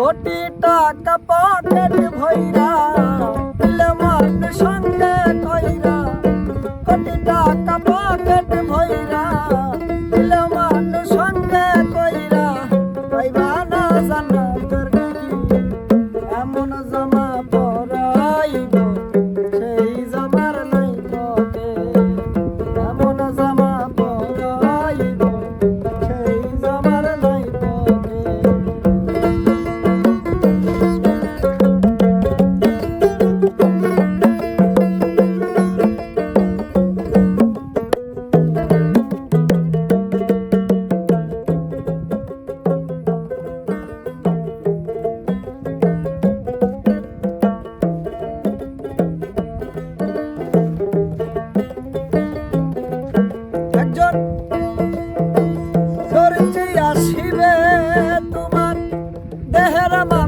কোটি টাকা পটের ভৈরা দিলে সঙ্গে কইরা। the head of my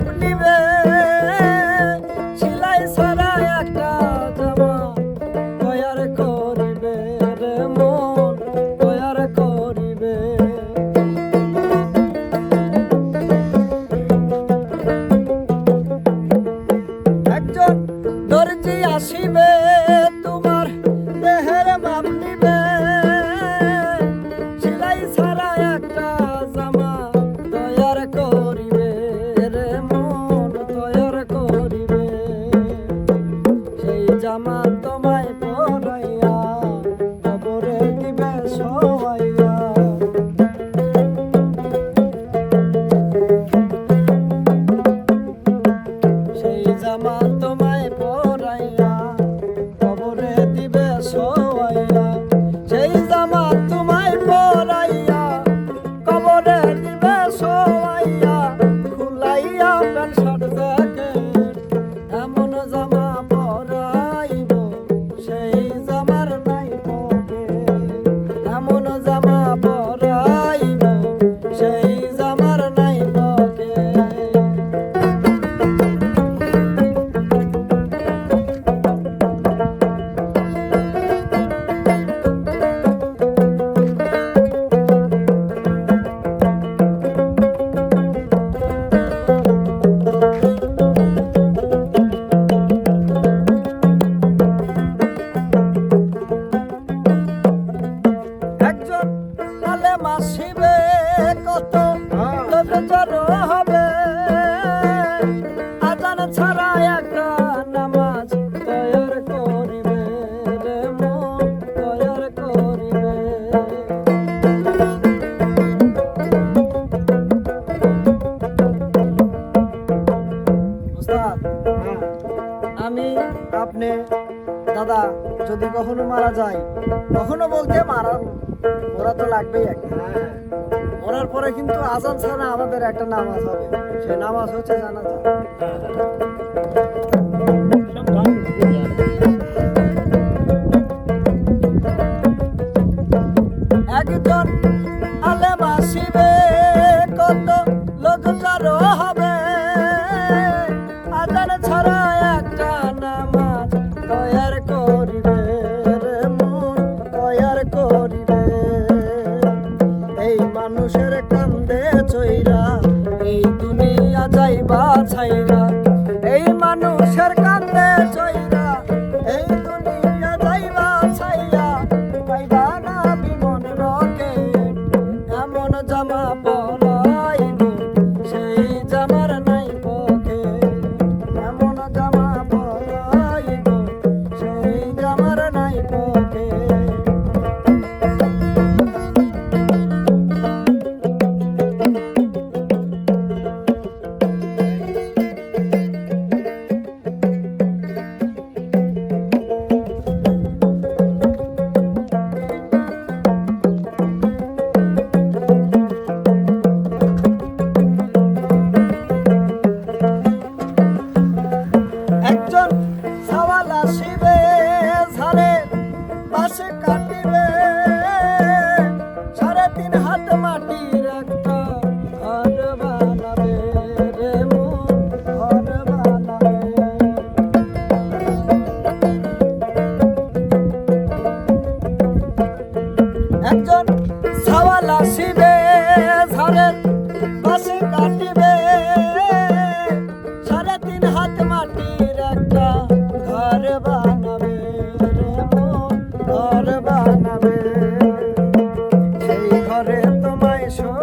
আপনি, দাদা, যদি কখনো মারা যায়, কখনো বলতে মারা, ওরা তো লাগবেই একটা। মরার পরে কিন্তু আজান ছাড়া আমাদের একটা নামাজ হবে। সে নামাজ হচ্ছে জানাজা। করিবে রে মন কয়ার করিবে। এই মানুষের কান্দে চৈরা এই দুনিয়া যাইবা ছাইরা। এই মানুষের সারাদিন হাত মাটির একটা ঘর বানাবে ঘর বানাবে। সেই ঘরে তোমায় শোন